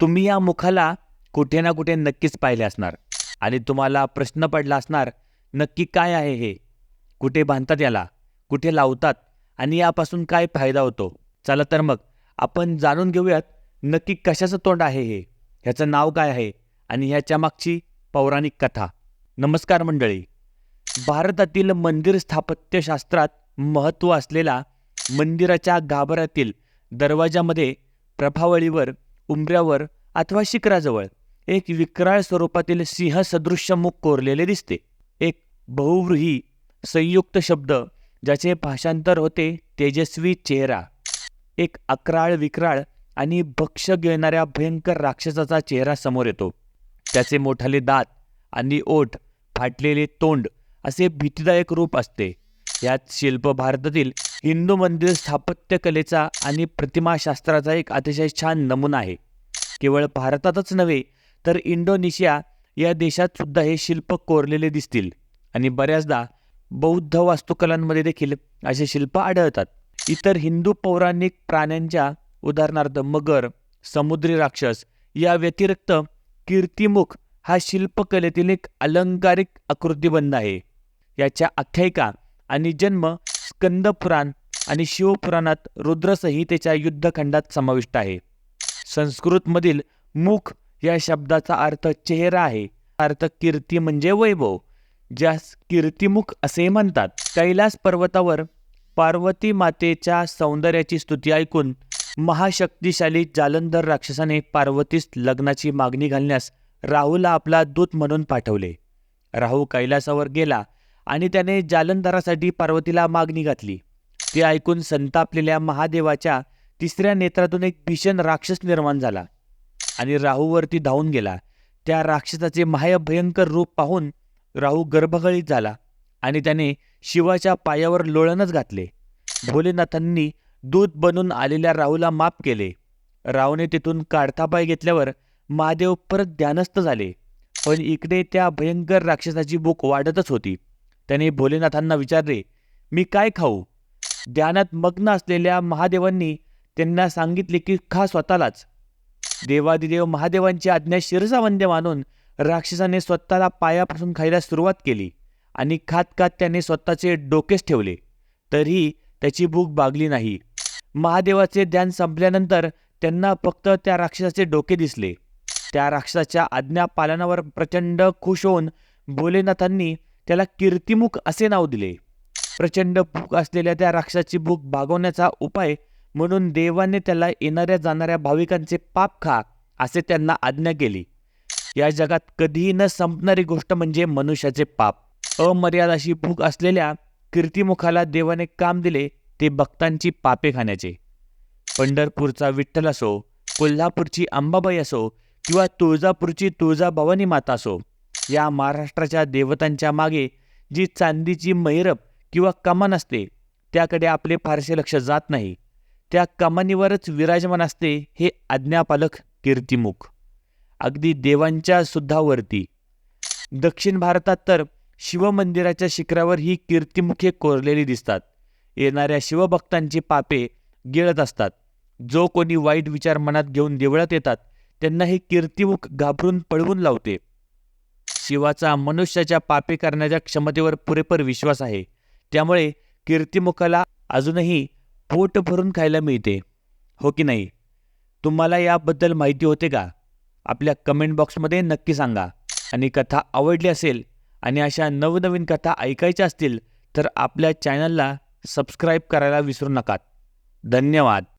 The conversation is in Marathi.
तुम्ही या मुखाला कुठे ना कुठे नक्कीच पाहिले असणार. आणि तुम्हाला प्रश्न पडला असणार नक्की काय आहे हे? कुठे बांधतात याला? कुठे लावतात? आणि यापासून काय फायदा होतो? चला तर मग आपण जाणून घेऊयात नक्की कशाचं तोंड आहे हे? ह्याचं नाव काय आहे? आणि ह्याच्या मागची पौराणिक कथा. नमस्कार मंडळी. भारतातील मंदिर स्थापत्यशास्त्रात महत्त्व असलेला मंदिराच्या गाभाऱ्यातील दरवाजामध्ये प्रभावळीवर उंबऱ्यावर अथवा शिखराजवळ एक विक्राळ स्वरूपातील सिंहसदृश्य मुख कोरलेले दिसते. एक बहुव्रीही संयुक्त शब्द ज्याचे भाषांतर होते तेजस्वी चेहरा. एक अकराळ विक्राळ आणि भक्ष गिळणाऱ्या भयंकर राक्षसाचा चेहरा समोर येतो. त्याचे मोठाले दात आणि ओठ फाटलेले तोंड असे भीतीदायक रूप असते. यात शिल्प भारतातील हिंदू मंदिर स्थापत्यकलेचा आणि प्रतिमाशास्त्राचा एक अतिशय छान नमुना आहे. केवळ भारतातच नव्हे तर इंडोनेशिया या देशात सुद्धा हे शिल्प कोरलेले दिसतील आणि बऱ्याचदा बौद्ध वास्तुकलांमध्ये देखील असे शिल्प आढळतात. इतर हिंदू पौराणिक प्राण्यांच्या उदाहरणार्थ मगर समुद्री राक्षस या व्यतिरिक्त कीर्तिमुख हा शिल्पकलेतील एक अलंकारिक आकृतिबंध आहे. याच्या आख्यायिका आणि जन्म स्कंदपुराण आणि शिवपुराणात रुद्रसंहितेच्या युद्धखंडात समाविष्ट आहे. संस्कृतमधील मुख या शब्दाचा अर्थ चेहरा आहे. अर्थ कीर्ती म्हणजे वैभव ज्यास कीर्तिमुख असे म्हणतात. कैलास पर्वतावर पार्वती मातेच्या सौंदर्याची स्तुती ऐकून महाशक्तिशाली जालंधर राक्षसाने पार्वतीस लग्नाची मागणी घालण्यास राहूला आपला दूत म्हणून पाठवले. राहू कैलासावर गेला आणि त्याने जालंधरासाठी पार्वतीला मागणी घातली. ते ऐकून संतापलेल्या महादेवाच्या तिसऱ्या नेत्रातून एक भीषण राक्षस निर्माण झाला आणि राहूवरती धावून गेला. त्या राक्षसाचे महाभयंकर रूप पाहून राहू गर्भगळीत झाला आणि त्याने शिवाच्या पायावर लोळणच घातले. भोलेनाथांनी दूध बनून आलेल्या राहूला माफ केले. राहूने तिथून काढताबाय घेतल्यावर महादेव परत ध्यानस्थ झाले. पण इकडे त्या भयंकर राक्षसाची भूक वाढतच होती. त्याने भोलेनाथांना विचारले मी काय खाऊ? ध्यानात मग्न असलेल्या महादेवांनी त्यांना सांगितले की खा स्वतःलाच. देवादिदेव महादेवांची आज्ञा शिरसावंद्य मानून राक्षसाने स्वतःला पायापासून खायला सुरुवात केली आणि खात खात त्याने स्वतःचे डोकेच ठेवले. तरीही त्याची भूक भागली नाही. महादेवाचे ध्यान संपल्यानंतर त्यांना फक्त त्या राक्षसाचे डोके दिसले. त्या राक्षसाच्या आज्ञा पालनावर प्रचंड खुश होऊन भोलेनाथांनी त्याला कीर्तिमुख असे नाव दिले. प्रचंड भूक असलेल्या त्या राक्षाची भूक भागवण्याचा उपाय म्हणून देवाने त्याला येणाऱ्या जाणाऱ्या भाविकांचे पाप खा असे त्यांना आज्ञा केली. या जगात कधीही न संपणारी गोष्ट म्हणजे मनुष्याचे पाप. अमर्याद अशी भूक असलेल्या कीर्तिमुखाला देवाने काम दिले ते भक्तांची पापे खाण्याचे. पंढरपूरचा विठ्ठल असो कोल्हापूरची अंबाबाई असो किंवा तुळजापूरची तुळजाभवानी माता असो या महाराष्ट्राच्या देवतांच्या मागे जी चांदीची मैरप किंवा कमान असते त्याकडे आपले फारसे लक्ष जात नाही. त्या कमानीवरच विराजमान असते हे आज्ञापालक कीर्तिमुख. अगदी देवांच्या सुद्धा वरती दक्षिण भारतात तर शिवमंदिराच्या शिखरावर ही कीर्तिमुखे कोरलेली दिसतात. येणाऱ्या शिवभक्तांची पापे गिळत असतात. जो कोणी वाईट विचार मनात घेऊन देवळात येतात त्यांना हे कीर्तिमुख घाबरून पळवून लावते. शिवाचा मनुष्याच्या पापी करण्याच्या क्षमतेवर पुरेपूर विश्वास आहे. त्यामुळे कीर्तिमुखाला अजूनही पोट भरून खायला मिळते. हो की नाही? तुम्हाला याबद्दल माहिती होते का? आपल्या कमेंट बॉक्समध्ये नक्की सांगा. आणि कथा आवडली असेल आणि अशा नवनवीन कथा ऐकायच्या असतील तर आपल्या चॅनलला सबस्क्राईब करायला विसरू नका धन्यवाद.